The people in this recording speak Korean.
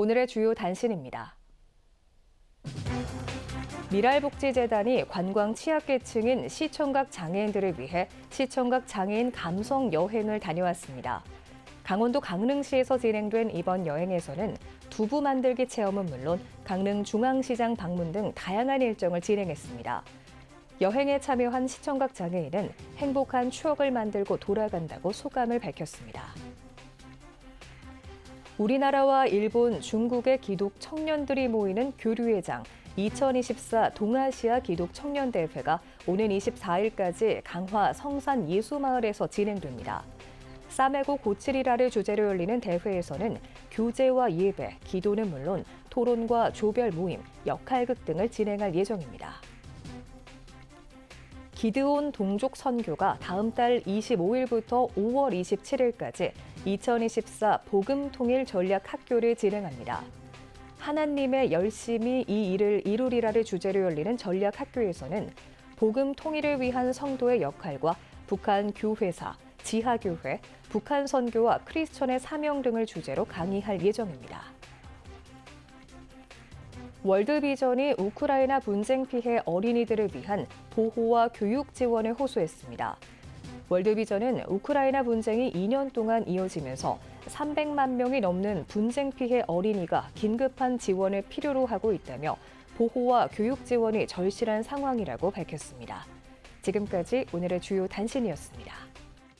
오늘의 주요 단신입니다. 미랄복지재단이 관광 취약계층인 시청각 장애인들을 위해 시청각 장애인 감성 여행을 다녀왔습니다. 강원도 강릉시에서 진행된 이번 여행에서는 두부 만들기 체험은 물론 강릉 중앙시장 방문 등 다양한 일정을 진행했습니다. 여행에 참여한 시청각 장애인은 행복한 추억을 만들고 돌아간다고 소감을 밝혔습니다. 우리나라와 일본, 중국의 기독 청년들이 모이는 교류회장 2024 동아시아 기독 청년 대회가 오는 24일까지 강화 성산 예수마을에서 진행됩니다. 싸매고 고칠이라를 주제로 열리는 대회에서는 교제와 예배, 기도는 물론 토론과 조별 모임, 역할극 등을 진행할 예정입니다. 기드온 동족 선교가 다음 달 25일부터 5월 27일까지 2024 복음 통일 전략 학교를 진행합니다. 하나님의 열심히 이 일을 이루리라를 주제로 열리는 전략 학교에서는 복음 통일을 위한 성도의 역할과 북한 교회사, 지하교회, 북한 선교와 크리스천의 사명 등을 주제로 강의할 예정입니다. 월드비전이 우크라이나 분쟁 피해 어린이들을 위한 보호와 교육 지원을 호소했습니다. 월드비전은 우크라이나 분쟁이 2년 동안 이어지면서 300만 명이 넘는 분쟁 피해 어린이가 긴급한 지원을 필요로 하고 있다며 보호와 교육 지원이 절실한 상황이라고 밝혔습니다. 지금까지 오늘의 주요 단신이었습니다.